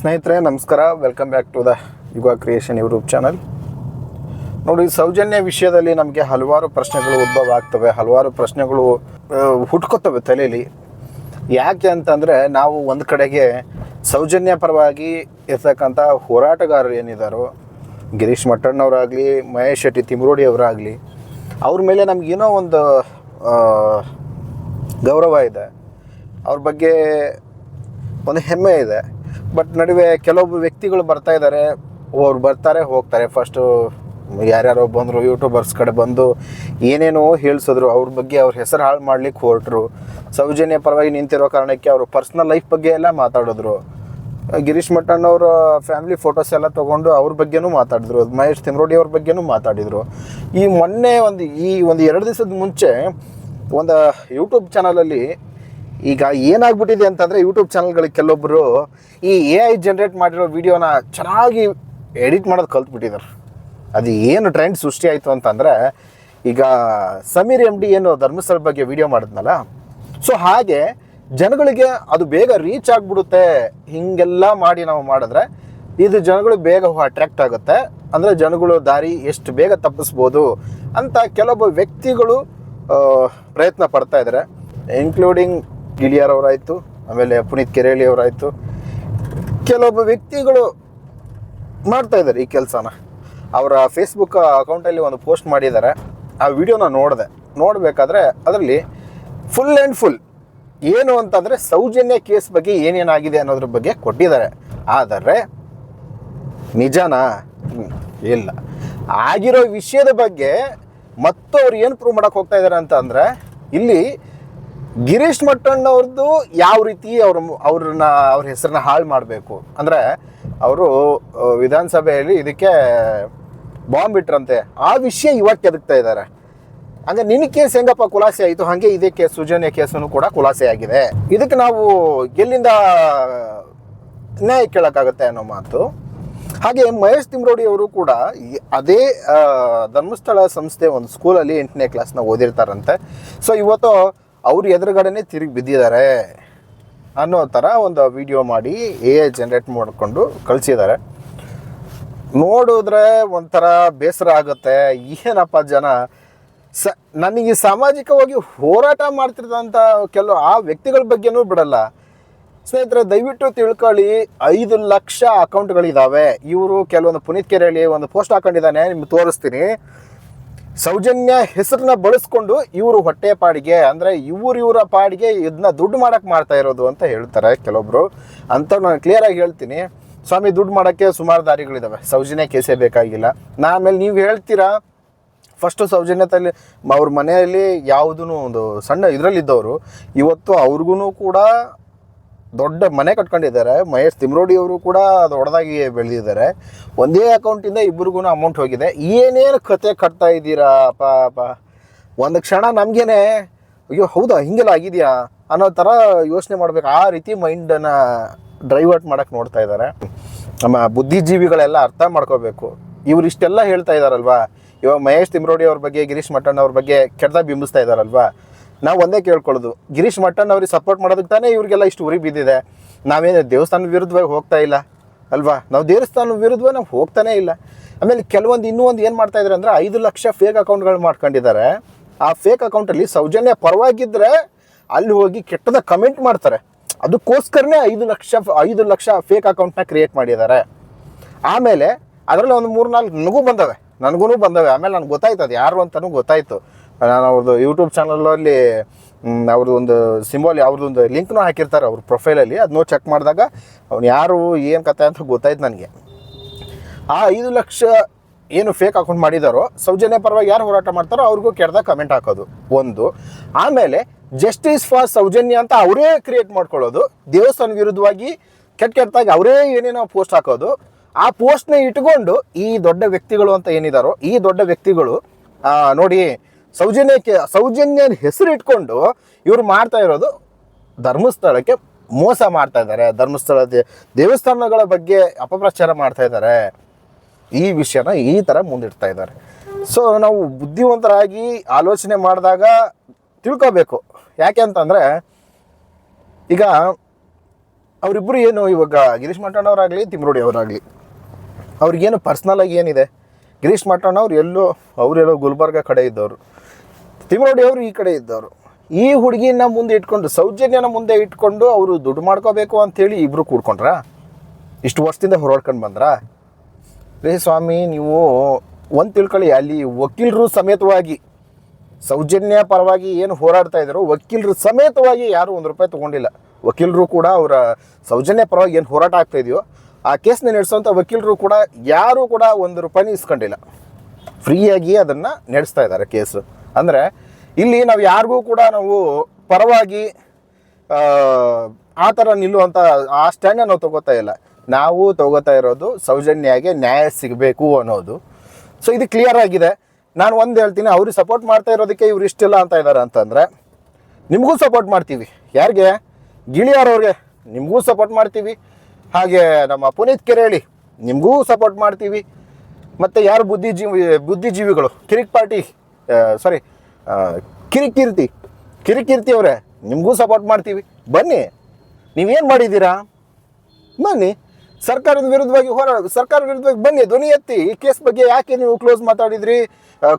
ಸ್ನೇಹಿತರೆ, ನಮಸ್ಕಾರ. Welcome back to the Yuga creation YouTube channel ನೋಡಿ, ಸೌಜನ್ಯ ವಿಷಯದಲ್ಲಿ ನಮಗೆ ಹಲವಾರು ಪ್ರಶ್ನೆಗಳು ಉದ್ಭವ ಆಗ್ತವೆ. ಹಲವಾರು ಪ್ರಶ್ನೆಗಳು ಹುಟ್ಕೊತವೆ ತಲೆಯಲ್ಲಿ ಯಾಕೆ ಅಂತಂದರೆ, ನಾವು ಒಂದು ಕಡೆಗೆ ಸೌಜನ್ಯ ಪರವಾಗಿ ಇರ್ತಕ್ಕಂಥ ಹೋರಾಟಗಾರರು ಏನಿದ್ದಾರೋ ಗಿರೀಶ್ ಮಟ್ಟಣ್ಣವರಾಗಲಿ, ಮಹೇಶ್ ಶೆಟ್ಟಿ ತಿಮ್ರೋಡಿ ಅವರಾಗಲಿ, ಅವ್ರ ಮೇಲೆ ನಮಗೇನೋ ಒಂದು ಗೌರವ ಇದೆ. ಅವ್ರ ಬಗ್ಗೆ ಒಂದು ಹೆಮ್ಮೆ ಇದೆ. ಬಟ್ ನಡುವೆ ಕೆಲವೊಬ್ಬ ವ್ಯಕ್ತಿಗಳು ಬರ್ತಾ ಇದ್ದಾರೆ ಅವ್ರು ಬರ್ತಾರೆ, ಹೋಗ್ತಾರೆ. ಫಸ್ಟು ಯಾರ್ಯಾರೋ ಬಂದರು ಯೂಟ್ಯೂಬರ್ಸ್ ಕಡೆ ಬಂದು ಏನೇನೋ ಹೇಳಿಸಿದ್ರು, ಅವ್ರ ಬಗ್ಗೆ ಅವ್ರ ಹೆಸರು ಹಾಳು ಮಾಡ್ಲಿಕ್ಕೆ ಹೊರಟರು. ಸೌಜನ್ಯ ಪರವಾಗಿ ನಿಂತಿರೋ ಕಾರಣಕ್ಕೆ ಅವರು ಪರ್ಸ್ನಲ್ ಲೈಫ್ ಬಗ್ಗೆ ಎಲ್ಲ ಮಾತಾಡಿದ್ರು. ಗಿರೀಶ್ ಮಟ್ಟಣ್ಣವ್ರ ಫ್ಯಾಮಿಲಿ ಫೋಟೋಸ್ ಎಲ್ಲ ತೊಗೊಂಡು ಅವ್ರ ಬಗ್ಗೆನೂ ಮಾತಾಡಿದ್ರು. ಮಹೇಶ್ ತಿಮ್ರೋಡಿ ಅವ್ರ ಬಗ್ಗೆನೂ ಮಾತಾಡಿದರು. ಈ ಮೊನ್ನೆ ಒಂದು, ಈ ಒಂದು ಎರಡು ದಿವಸದ ಮುಂಚೆ ಒಂದು ಯೂಟ್ಯೂಬ್ ಚಾನಲಲ್ಲಿ ಈಗ ಏನಾಗ್ಬಿಟ್ಟಿದೆ ಅಂತಂದರೆ ಯೂಟ್ಯೂಬ್ ಚಾನಲ್ಗಳಿಗೆ ಕೆಲವೊಬ್ಬರು ಈ ಎ ಐ ಜನ್ರೇಟ್ ಮಾಡಿರೋ ವಿಡಿಯೋನ ಚೆನ್ನಾಗಿ ಎಡಿಟ್ ಮಾಡೋದು ಕಲ್ತ್ಬಿಟ್ಟಿದ್ದಾರೆ ಅದು ಏನು ಟ್ರೆಂಡ್ ಸೃಷ್ಟಿ ಆಯಿತು ಅಂತಂದರೆ, ಈಗ ಸಮೀರ್ ಎಂ ಡಿ ಏನು ಧರ್ಮಸ್ಥಳ ಬಗ್ಗೆ ವಿಡಿಯೋ ಮಾಡಿದ್ನಲ್ಲ, ಸೊ ಹಾಗೆ ಜನಗಳಿಗೆ ಅದು ಬೇಗ ರೀಚ್ ಆಗಿಬಿಡುತ್ತೆ, ಹೀಗೆಲ್ಲ ಮಾಡಿ ನಾವು ಮಾಡಿದ್ರೆ ಇದು ಜನಗಳು ಬೇಗ ಅಟ್ರಾಕ್ಟ್ ಆಗುತ್ತೆ. ಅಂದರೆ ಜನಗಳು ದಾರಿ ಎಷ್ಟು ಬೇಗ ತಪ್ಪಿಸ್ಬೋದು ಅಂತ ಕೆಲವೊಬ್ಬ ವ್ಯಕ್ತಿಗಳು ಪ್ರಯತ್ನ ಪಡ್ತಾ ಇದ್ದಾರೆ ಇನ್ಕ್ಲೂಡಿಂಗ್ ಗಿಳಿಯಾರ್ ಅವರಾಯಿತು, ಆಮೇಲೆ ಪುನೀತ್ ಕೆರೇಳಿ ಅವರಾಯಿತು. ಕೆಲವೊಬ್ಬ ವ್ಯಕ್ತಿಗಳು ಮಾಡ್ತಾ ಇದ್ದಾರೆ ಈ ಕೆಲಸನ. ಅವರ ಫೇಸ್ಬುಕ್ ಅಕೌಂಟಲ್ಲಿ ಒಂದು ಪೋಸ್ಟ್ ಮಾಡಿದ್ದಾರೆ. ಆ ವಿಡಿಯೋನ ನೋಡಿದೆ. ನೋಡಬೇಕಾದ್ರೆ ಅದರಲ್ಲಿ ಫುಲ್ ಆ್ಯಂಡ್ ಫುಲ್ ಏನು ಅಂತಂದರೆ ಸೌಜನ್ಯ ಕೇಸ್ ಬಗ್ಗೆ ಏನೇನಾಗಿದೆ ಅನ್ನೋದ್ರ ಬಗ್ಗೆ ಕೊಟ್ಟಿದ್ದಾರೆ. ಆದರೆ ನಿಜನಾ? ಇಲ್ಲ. ಆಗಿರೋ ವಿಷಯದ ಬಗ್ಗೆ ಮತ್ತು ಅವ್ರು ಏನು ಪ್ರೂವ್ ಮಾಡೋಕ್ಕೆ ಹೋಗ್ತಾ ಇದ್ದಾರೆ ಅಂತ ಅಂದರೆ ಇಲ್ಲಿ ಗಿರೀಶ್ ಮಟ್ಟಣ್ಣವ್ರದ್ದು ಯಾವ ರೀತಿ ಅವ್ರ ಅವ್ರನ್ನ, ಅವ್ರ ಹೆಸರನ್ನ ಹಾಳು ಮಾಡಬೇಕು? ಅಂದರೆ ಅವರು ವಿಧಾನಸಭೆಯಲ್ಲಿ ಇದಕ್ಕೆ ಬಾಂಬ್ ಇಟ್ರಂತೆ. ಆ ವಿಷಯ ಇವಾಗ ಕೆದಕ್ತಾ ಇದ್ದಾರೆ ಹಂಗೆ ನಿನ್ನ ಕೇಸ್ ಹೆಂಗಪ್ಪ ಖುಲಾಸೆ ಆಯಿತು? ಹಾಗೆ ಇದೇ ಕೇಸ್ ಸುಜನ್ಯ ಕೇಸನ್ನು ಕೂಡ ಖುಲಾಸೆ ಆಗಿದೆ. ಇದಕ್ಕೆ ನಾವು ಎಲ್ಲಿಂದ ನ್ಯಾಯ ಕೇಳೋಕ್ಕಾಗುತ್ತೆ ಅನ್ನೋ ಮಾತು. ಹಾಗೆ ಮಹೇಶ್ ತಿಮ್ರೋಡಿ ಅವರು ಕೂಡ ಅದೇ ಧರ್ಮಸ್ಥಳ ಸಂಸ್ಥೆ ಒಂದು ಸ್ಕೂಲಲ್ಲಿ ಎಂಟನೇ ಕ್ಲಾಸ್ನ ಓದಿರ್ತಾರಂತೆ. ಸೊ ಇವತ್ತು ಅವ್ರ ಎದುರುಗಡೆನೇ ತಿರುಗಿ ಬಿದ್ದಿದ್ದಾರೆ ಅನ್ನೋ ಥರ ಒಂದು ವಿಡಿಯೋ ಮಾಡಿ ಎ ಐ ಜನ್ರೇಟ್ ಮಾಡಿಕೊಂಡು ಕಳಿಸಿದ್ದಾರೆ. ನೋಡಿದ್ರೆ ಒಂಥರ ಬೇಸರ ಆಗುತ್ತೆ. ಏನಪ್ಪ ಜನ? ಸ, ನನಗೆ ಸಾಮಾಜಿಕವಾಗಿ ಹೋರಾಟ ಮಾಡ್ತಿರ್ತಂಥ ಕೆಲವು ಆ ವ್ಯಕ್ತಿಗಳ ಬಗ್ಗೆನೂ ಬಿಡಲ್ಲ. ಸ್ನೇಹಿತರೆ, ದಯವಿಟ್ಟು ತಿಳ್ಕೊಳ್ಳಿ, ಐದು ಲಕ್ಷ ಅಕೌಂಟ್ಗಳಿದ್ದಾವೆ ಇವರು ಕೆಲವೊಂದು ಪುನೀತ್ ಕೆರೆಯಲ್ಲಿ ಒಂದು ಪೋಸ್ಟ್ ಹಾಕೊಂಡಿದ್ದಾನೆ, ನಿಮ್ಗೆ ತೋರಿಸ್ತೀನಿ. ಸೌಜನ್ಯ ಹೆಸರನ್ನ ಬಳಸ್ಕೊಂಡು ಇವರು ಹೊಟ್ಟೆ ಪಾಡಿಗೆ, ಅಂದರೆ ಇವ್ರ ಇವರ ಪಾಡಿಗೆ ಇದನ್ನ ದುಡ್ಡು ಮಾಡಕ್ಕೆ ಮಾಡ್ತಾ ಇರೋದು ಅಂತ ಹೇಳ್ತಾರೆ ಕೆಲವೊಬ್ರು. ಅಂತ ನಾನು ಕ್ಲಿಯರಾಗಿ ಹೇಳ್ತೀನಿ. ಸ್ವಾಮಿ, ದುಡ್ಡು ಮಾಡೋಕ್ಕೆ ಸುಮಾರು ದಾರಿಗಳಿದ್ದಾವೆ ಸೌಜನ್ಯ ಕೇಸೇ ಬೇಕಾಗಿಲ್ಲ. ನಾ ಆಮೇಲೆ ನೀವು ಹೇಳ್ತೀರಾ? ಫಸ್ಟು ಸೌಜನ್ಯದಲ್ಲಿ ಅವ್ರ ಮನೆಯಲ್ಲಿ ಯಾವುದೂ ಒಂದು ಸಣ್ಣ ಇದರಲ್ಲಿದ್ದವರು. ಇವತ್ತು ಅವ್ರಿಗೂ ಕೂಡ ದೊಡ್ಡ ಮನೆ ಕಟ್ಕೊಂಡಿದ್ದಾರೆ. ಮಹೇಶ್ ತಿಮ್ರೋಡಿ ಅವರು ಕೂಡ ದೊಡ್ಡದಾಗಿ ಬೆಳೆದಿದ್ದಾರೆ. ಒಂದೇ ಅಕೌಂಟಿಂದ ಇಬ್ಬರಿಗೂ ಅಮೌಂಟ್ ಹೋಗಿದೆ. ಏನೇನು ಕತೆ ಕಟ್ತಾ ಇದ್ದೀರಾ? ಪಾಪ ಒಂದು ಕ್ಷಣ ನಮಗೇನೆ, ಅಯ್ಯೋ, ಹೌದಾ? ಹಿಂಗೆಲ್ಲ ಆಗಿದೆಯಾ? ಅನ್ನೋ ಥರ ಯೋಚನೆ ಮಾಡ್ಬೇಕು. ಆ ರೀತಿ ಮೈಂಡನ್ನು ಡ್ರೈವರ್ಟ್ ಮಾಡೋಕ್ಕೆ ನೋಡ್ತಾ ಇದ್ದಾರೆ. ನಮ್ಮ ಬುದ್ಧಿಜೀವಿಗಳೆಲ್ಲ ಅರ್ಥ ಮಾಡ್ಕೋಬೇಕು. ಇವ್ರು ಇಷ್ಟೆಲ್ಲ ಹೇಳ್ತಾ ಇದ್ದಾರಲ್ವಾ? ಇವಾಗ ಮಹೇಶ್ ತಿಮ್ರೋಡಿ ಅವ್ರ ಬಗ್ಗೆ, ಗಿರೀಶ್ ಮಟ್ಟಣ್ಣ ಅವ್ರ ಬಗ್ಗೆ ಕೆಟ್ಟದಾಗ ಬಿಂಬಿಸ್ತಾ ಇದ್ದಾರಲ್ವಾ? ನಾವು ಒಂದೇ ಕೇಳ್ಕೊಳ್ಳೋದು. ಗಿರೀಶ್ ಮಟ್ಟನ್ ಅವ್ರಿಗೆ ಸಪೋರ್ಟ್ ಮಾಡೋದಕ್ಕೆ ತಾನೇ ಇವ್ರಿಗೆಲ್ಲ ಇಷ್ಟು ಉರಿ ಬಿದ್ದಿದೆ. ನಾವೇನು ದೇವಸ್ಥಾನ ವಿರುದ್ಧವಾಗಿ ಹೋಗ್ತಾ ಇಲ್ಲ, ಅಲ್ವಾ? ನಾವು ದೇವಸ್ಥಾನ ವಿರುದ್ಧವಾಗಿ ನಾವು ಹೋಗ್ತಾನೇ ಇಲ್ಲ. ಆಮೇಲೆ ಕೆಲವೊಂದು ಇನ್ನೂ ಒಂದು ಏನು ಮಾಡ್ತಾ ಇದ್ದಾರೆ ಅಂದರೆ ಐದು ಲಕ್ಷ ಫೇಕ್ ಅಕೌಂಟ್ಗಳು ಮಾಡ್ಕೊಂಡಿದ್ದಾರೆ. ಆ ಫೇಕ್ ಅಕೌಂಟಲ್ಲಿ ಸೌಜನ್ಯ ಪರವಾಗಿದ್ದರೆ ಅಲ್ಲಿ ಹೋಗಿ ಕೆಟ್ಟದ ಕಮೆಂಟ್ ಮಾಡ್ತಾರೆ. ಅದಕ್ಕೋಸ್ಕರನೇ ಐದು ಲಕ್ಷ ಐದು ಲಕ್ಷ ಫೇಕ್ ಅಕೌಂಟ್ನ ಕ್ರಿಯೇಟ್ ಮಾಡಿದ್ದಾರೆ. ಆಮೇಲೆ ಅದರಲ್ಲಿ ಒಂದು ಮೂರು ನಾಲ್ಕು ನನಗೂ ಬಂದವೆ. ನನಗೂ ಬಂದವೆ. ಆಮೇಲೆ ನನಗೆ ಗೊತ್ತಾಯ್ತು ಅದು ಯಾರು ಅಂತಲೂ ಗೊತ್ತಾಯಿತು. ನಾನು ಅವ್ರದ್ದು ಯೂಟ್ಯೂಬ್ ಚಾನಲಲ್ಲಿ ಅವ್ರದ್ದು ಒಂದು ಸಿಂಬಲ್ ಅವ್ರದ್ದು ಒಂದು ಲಿಂಕ್ನೂ ಹಾಕಿರ್ತಾರೆ ಅವ್ರ ಪ್ರೊಫೈಲಲ್ಲಿ ಅದನ್ನೂ ಚೆಕ್ ಮಾಡಿದಾಗ ಅವ್ನು ಯಾರು, ಏನು ಕತೆ ಅಂತ ಗೊತ್ತಾಯ್ತು ನನಗೆ. ಆ ಐದು ಲಕ್ಷ ಏನು ಫೇಕ್ ಅಕೌಂಟ್ ಮಾಡಿದಾರೋ, ಸೌಜನ್ಯ ಪರವಾಗಿ ಯಾರು ಹೋರಾಟ ಮಾಡ್ತಾರೋ ಅವ್ರಿಗೂ ಕೆಡ್ದಾಗ ಕಮೆಂಟ್ ಹಾಕೋದು, ಒಂದು. ಆಮೇಲೆ ಜಸ್ಟಿಸ್ ಫಾರ್ ಸೌಜನ್ಯ ಅಂತ ಅವರೇ ಕ್ರಿಯೇಟ್ ಮಾಡ್ಕೊಳ್ಳೋದು ದೇವಸ್ಥಾನ ವಿರುದ್ಧವಾಗಿ ಕೆಟ್ಟ ಕೆಟ್ಟದಾಗಿ ಅವರೇ ಏನೇನೋ ಪೋಸ್ಟ್ ಹಾಕೋದು. ಆ ಪೋಸ್ಟ್ನ ಇಟ್ಕೊಂಡು ಈ ದೊಡ್ಡ ವ್ಯಕ್ತಿಗಳು ಅಂತ ಏನಿದಾರೋ, ಈ ದೊಡ್ಡ ವ್ಯಕ್ತಿಗಳು ನೋಡಿ ಸೌಜನ್ಯಕ್ಕೆ ಸೌಜನ್ಯ ಹೆಸರು ಇಟ್ಕೊಂಡು ಇವ್ರು ಮಾಡ್ತಾ ಇರೋದು ಧರ್ಮಸ್ಥಳಕ್ಕೆ ಮೋಸ ಮಾಡ್ತಾ ಇದ್ದಾರೆ. ಧರ್ಮಸ್ಥಳ ದೇವಸ್ಥಾನಗಳ ಬಗ್ಗೆ ಅಪಪ್ರಚಾರ ಮಾಡ್ತಾ ಇದ್ದಾರೆ. ಈ ವಿಷಯನ ಈ ಥರ ಮುಂದಿಡ್ತಾ ಇದ್ದಾರೆ. ಸೊ ನಾವು ಬುದ್ಧಿವಂತರಾಗಿ ಆಲೋಚನೆ ಮಾಡಿದಾಗ ತಿಳ್ಕೋಬೇಕು. ಯಾಕೆ ಅಂತಂದರೆ, ಈಗ ಅವರಿಬ್ಬರು ಏನು ಇವಾಗ ಗಿರೀಶ್ ಮಠಣ್ಣವರಾಗಲಿ, ತಿಮ್ರೋಡಿ ಅವರಾಗಲಿ, ಅವ್ರಿಗೇನು ಪರ್ಸ್ನಲ್ ಆಗಿ ಏನಿದೆ? ಗಿರೀಶ್ ಮಠಣ್ಣ ಅವ್ರು ಎಲ್ಲೋ ಅವರೆಲ್ಲೋ ಗುಲ್ಬರ್ಗ ಕಡೆ ಇದ್ದವರು. ತಿಮ್ರೋಡಿ ಅವರು ಈ ಕಡೆ ಇದ್ದವರು. ಈ ಹುಡುಗಿನ ಮುಂದೆ ಇಟ್ಕೊಂಡು, ಸೌಜನ್ಯನ ಮುಂದೆ ಇಟ್ಕೊಂಡು ಅವರು ದುಡ್ಡು ಮಾಡ್ಕೋಬೇಕು ಅಂತೇಳಿ ಇಬ್ಬರು ಕೂಡ್ಕೊಂಡ್ರಾ? ಇಷ್ಟು ವರ್ಷದಿಂದ ಹೊರಡ್ಕೊಂಡು ಬಂದ್ರಾ? ರೇ ಸ್ವಾಮಿ, ನೀವು ಒಂದು ತಿಳ್ಕೊಳ್ಳಿ ಅಲ್ಲಿ ವಕೀಲರು ಸಮೇತವಾಗಿ, ಸೌಜನ್ಯ ಪರವಾಗಿ ಏನು ಹೋರಾಡ್ತಾ ಇದ್ರು, ವಕೀಲರು ಸಮೇತವಾಗಿ ಯಾರು ಒಂದು ರೂಪಾಯಿ ತೊಗೊಂಡಿಲ್ಲ. ವಕೀಲರು ಕೂಡ ಅವರ ಸೌಜನ್ಯ ಪರವಾಗಿ ಏನು ಹೋರಾಟ ಆಗ್ತಾ ಇದೆಯೋ, ಆ ಕೇಸ್ನ ನಡೆಸೋಂಥ ವಕೀಲರು ಕೂಡ ಯಾರೂ ಕೂಡ ಒಂದು ರೂಪಾಯಿನೂ ಇಸ್ಕೊಂಡಿಲ್ಲ. ಫ್ರೀಯಾಗಿ ಅದನ್ನು ನಡೆಸ್ತಾ ಇದ್ದಾರೆ ಕೇಸು. ಅಂದರೆ ಇಲ್ಲಿ ನಾವು ಯಾರಿಗೂ ಕೂಡ ನಾವು ಪರವಾಗಿ ಆ, ಥರ ನಿಲ್ಲುವಂಥ ಆ ಸ್ಟ್ಯಾಂಡನ್ನ ನಾವು ತಗೋತಾ ಇಲ್ಲ. ನಾವು ತಗೋತಾ ಇರೋದು ಸೌಜನ್ಯಾಗೆ ನ್ಯಾಯ ಸಿಗಬೇಕು ಅನ್ನೋದು. ಸೊ ಇದು ಕ್ಲಿಯರ್ ಆಗಿದೆ. ನಾನು ಒಂದು ಹೇಳ್ತೀನಿ ಅವ್ರಿಗೆ ಸಪೋರ್ಟ್ ಮಾಡ್ತಾ ಇರೋದಕ್ಕೆ ಇವ್ರು ಇಷ್ಟಿಲ್ಲ ಅಂತ ಇದ್ದಾರೆ ಅಂತಂದರೆ ನಿಮಗೂ ಸಪೋರ್ಟ್ ಮಾಡ್ತೀವಿ. ಯಾರಿಗೆ? ಗಿಳಿಯಾರವ್ರಿಗೆ ನಿಮಗೂ ಸಪೋರ್ಟ್ ಮಾಡ್ತೀವಿ. ಹಾಗೆ ನಮ್ಮ ಪುನೀತ್ ಕೆರೇಳಿ ನಿಮಗೂ ಸಪೋರ್ಟ್ ಮಾಡ್ತೀವಿ. ಮತ್ತು ಯಾರು ಬುದ್ಧಿಜೀವಿ ಬುದ್ಧಿಜೀವಿಗಳು? ಕಿರಿಕ್ ಪಾರ್ಟಿ ಸಾರಿ ಕಿರಿಕೀರ್ತಿ ಕಿರಿಕೀರ್ತಿ ಅವರೇ, ನಿಮಗೂ ಸಪೋರ್ಟ್ ಮಾಡ್ತೀವಿ. ಬನ್ನಿ, ನೀವೇನು ಮಾಡಿದ್ದೀರಾ? ಬನ್ನಿ, ಸರ್ಕಾರದ ವಿರುದ್ಧವಾಗಿ ಹೋರಾಡ ಸರ್ಕಾರ ವಿರುದ್ಧವಾಗಿ ಬನ್ನಿ, ಧ್ವನಿ ಎತ್ತಿ, ಈ ಕೇಸ್ ಬಗ್ಗೆ ಯಾಕೆ ನೀವು ಕ್ಲೋಸ್ ಮಾತಾಡಿದ್ರಿ?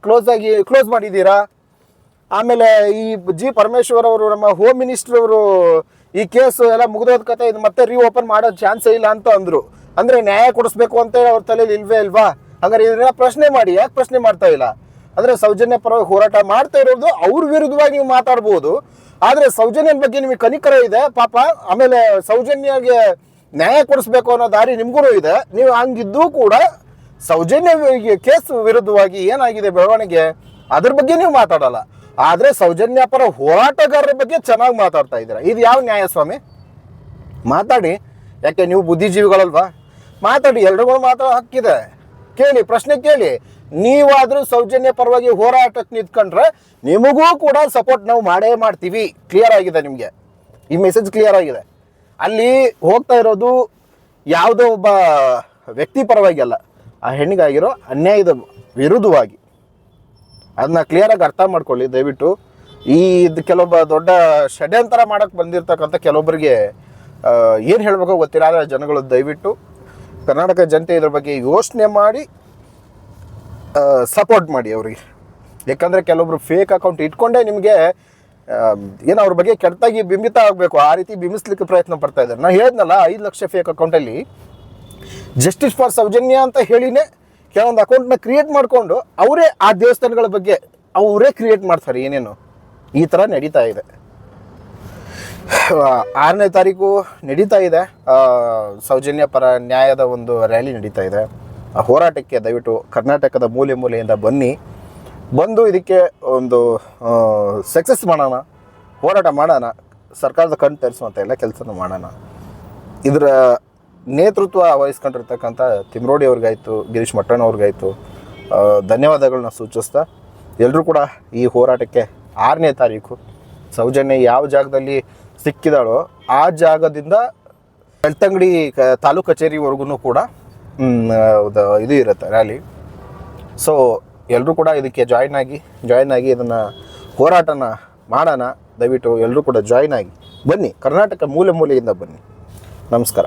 ಕ್ಲೋಸ್ ಆಗಿ ಕ್ಲೋಸ್ ಮಾಡಿದ್ದೀರಾ? ಆಮೇಲೆ ಈ ಜಿ ಪರಮೇಶ್ವರ್ ಅವರು, ನಮ್ಮ ಹೋಮ್ ಮಿನಿಸ್ಟರ್ ಅವರು, ಈ ಕೇಸು ಎಲ್ಲ ಮುಗಿದೋದ ಕತೆ, ಇದು ಮತ್ತೆ ರೀಓಪನ್ ಮಾಡೋ ಚಾನ್ಸೇ ಇಲ್ಲ ಅಂತ ಅಂದರು. ಅಂದ್ರೆ ನ್ಯಾಯ ಕೊಡಿಸ್ಬೇಕು ಅಂತ ಹೇಳಿ ಅವ್ರ ತಲೆಯಲ್ಲಿ ಇಲ್ವೇ ಇಲ್ವಾ? ಹಾಗಾದ್ರೆ ಇದನ್ನೆಲ್ಲ ಪ್ರಶ್ನೆ ಮಾಡಿ, ಯಾಕೆ ಪ್ರಶ್ನೆ ಮಾಡ್ತಾ ಇಲ್ಲ? ಅಂದ್ರೆ ಸೌಜನ್ಯ ಪರವಾಗಿ ಹೋರಾಟ ಮಾಡ್ತಾ ಇರೋದು ಅವ್ರ ವಿರುದ್ಧವಾಗಿ ನೀವು ಮಾತಾಡ್ಬೋದು. ಆದರೆ ಸೌಜನ್ಯನ ಬಗ್ಗೆ ನಿಮಗೆ ಕನಿಕರ ಇದೆ. ಪಾಪ ಆಮೇಲೆ ಸೌಜನ್ಯಗೆ ನ್ಯಾಯ ಕೊಡಿಸ್ಬೇಕು ಅನ್ನೋ ದಾರಿ ನಿಮ್ಗೂ ಇದೆ. ನೀವು ಹಂಗಿದ್ದೂ ಕೂಡ ಸೌಜನ್ಯ ಕೇಸ್ ವಿರುದ್ಧವಾಗಿ ಏನಾಗಿದೆ ಬೆಳವಣಿಗೆ? ಅದ್ರ ಬಗ್ಗೆ ನೀವು ಮಾತಾಡಲ್ಲ. ಆದರೆ ಸೌಜನ್ಯ ಪರ ಹೋರಾಟಗಾರರ ಬಗ್ಗೆ ಚೆನ್ನಾಗಿ ಮಾತಾಡ್ತಾ ಇದ್ದೀರಾ. ಇದು ಯಾವ ನ್ಯಾಯ ಸ್ವಾಮಿ? ಮಾತಾಡಿ. ಯಾಕೆ, ನೀವು ಬುದ್ಧಿಜೀವಿಗಳಲ್ವಾ? ಮಾತಾಡಿ. ಎಲ್ರಿಗೂ ಮಾತಾಡೋ ಹಕ್ಕಿದೆ. ಕೇಳಿ, ಪ್ರಶ್ನೆ ಕೇಳಿ. ನೀವಾದ್ರೂ ಸೌಜನ್ಯ ಪರವಾಗಿ ಹೋರಾಟಕ್ಕೆ ನಿಂತ್ಕೊಂಡ್ರೆ ನಿಮಗೂ ಕೂಡ ಸಪೋರ್ಟ್ ನಾವು ಮಾಡೇ ಮಾಡ್ತೀವಿ. ಕ್ಲಿಯರ್ ಆಗಿದೆ ನಿಮಗೆ? ಈ ಮೆಸೇಜ್ ಕ್ಲಿಯರ್ ಆಗಿದೆ. ಅಲ್ಲಿ ಹೋಗ್ತಾ ಇರೋದು ಯಾವುದೋ ಒಬ್ಬ ವ್ಯಕ್ತಿ ಪರವಾಗಿ ಅಲ್ಲ. ಆ ಹೆಣ್ಣಿಗಾಗಿರೋ ಅನ್ಯಾಯದ ವಿರುದ್ಧವಾಗಿ. ಅದನ್ನ ಕ್ಲಿಯರಾಗಿ ಅರ್ಥ ಮಾಡ್ಕೊಳ್ಳಿ. ದಯವಿಟ್ಟು ಈ ಇದು ಕೆಲವೊಬ್ಬ ದೊಡ್ಡ ಷಡ್ಯಂತರ ಮಾಡಕ್ಕೆ ಬಂದಿರತಕ್ಕಂಥ ಕೆಲವೊಬ್ಬರಿಗೆ ಏನು ಹೇಳಬೇಕೋ ಗೊತ್ತಿಲ್ಲ. ಆದರೆ ಜನಗಳು ದಯವಿಟ್ಟು ಕರ್ನಾಟಕ ಜನತೆ ಇದ್ರ ಬಗ್ಗೆ ಯೋಚನೆ ಮಾಡಿ ಸಪೋರ್ಟ್ ಮಾಡಿ ಅವರಿಗೆ. ಯಾಕಂದರೆ ಕೆಲವೊಬ್ರು ಫೇಕ್ ಅಕೌಂಟ್ ಇಟ್ಕೊಂಡೇ ನಿಮಗೆ ಏನೋ ಅವ್ರ ಬಗ್ಗೆ ಕೆಟ್ಟಾಗಿ ಬಿಂಬಿತ ಆಗಬೇಕು. ಆ ರೀತಿ ಬಿಂಬಿಸ್ಲಿಕ್ಕೆ ಪ್ರಯತ್ನ ಪಡ್ತಾ ಇದ್ದಾರೆ. ನಾನು ಹೇಳಿದ್ನಲ್ಲ, ಐದು ಲಕ್ಷ ಫೇಕ್ ಅಕೌಂಟಲ್ಲಿ ಜಸ್ಟಿಸ್ ಫಾರ್ ಸೌಜನ್ಯ ಅಂತ ಹೇಳಿನೇ ಕೆಲವೊಂದು ಅಕೌಂಟ್ನ ಕ್ರಿಯೇಟ್ ಮಾಡಿಕೊಂಡು ಅವರೇ ಆ ದೇವಸ್ಥಾನಗಳ ಬಗ್ಗೆ ಅವರೇ ಕ್ರಿಯೇಟ್ ಮಾಡ್ತಾರೆ ಏನೇನು. ಈ ಥರ ನಡೀತಾ ಇದೆ. ಆರನೇ ತಾರೀಕು ನಡೀತಾ ಇದೆ. ಸೌಜನ್ಯ ಪರ ನ್ಯಾಯದ ಒಂದು ರ್ಯಾಲಿ ನಡೀತಾ ಇದೆ. ಆ ಹೋರಾಟಕ್ಕೆ ದಯವಿಟ್ಟು ಕರ್ನಾಟಕದ ಮೂಲೆ ಮೂಲೆಯಿಂದ ಬನ್ನಿ. ಬಂದು ಇದಕ್ಕೆ ಒಂದು ಸಕ್ಸಸ್ ಮಾಡೋಣ, ಹೋರಾಟ ಮಾಡೋಣ, ಸರ್ಕಾರದ ಕಣ್ಣು ತರಿಸುವಂಥ ಎಲ್ಲ ಕೆಲಸನೂ ಮಾಡೋಣ. ಇದರ ನೇತೃತ್ವ ವಹಿಸ್ಕೊಂಡಿರ್ತಕ್ಕಂಥ ತಿಮ್ರೋಡಿ ಅವ್ರಿಗಾಯಿತು, ಗಿರೀಶ್ ಮಟ್ಟಣ್ಣ ಧನ್ಯವಾದಗಳನ್ನ ಸೂಚಿಸ್ತಾ ಎಲ್ಲರೂ ಕೂಡ ಈ ಹೋರಾಟಕ್ಕೆ ಆರನೇ ತಾರೀಕು ಸೌಜನ್ಯ ಯಾವ ಜಾಗದಲ್ಲಿ ಸಿಕ್ಕಿದಾಳೋ ಆ ಜಾಗದಿಂದ ಬೆಳ್ತಂಗಡಿ ತಾಲೂಕು ಕಚೇರಿವರೆಗೂ ಕೂಡ ಇದು ಇರುತ್ತೆ ರ್ಯಾಲಿ ಸೊ ಎಲ್ಲರೂ ಕೂಡ ಇದಕ್ಕೆ ಜಾಯ್ನ್ ಆಗಿ ಜಾಯ್ನ್ ಆಗಿ ಇದನ್ನು ಹೋರಾಟನ ಮಾಡೋಣ. ದಯವಿಟ್ಟು ಎಲ್ಲರೂ ಕೂಡ ಜಾಯ್ನ್ ಆಗಿ ಬನ್ನಿ. ಕರ್ನಾಟಕ ಮೂಲೆ ಮೂಲೆಯಿಂದ ಬನ್ನಿ. ನಮಸ್ಕಾರ.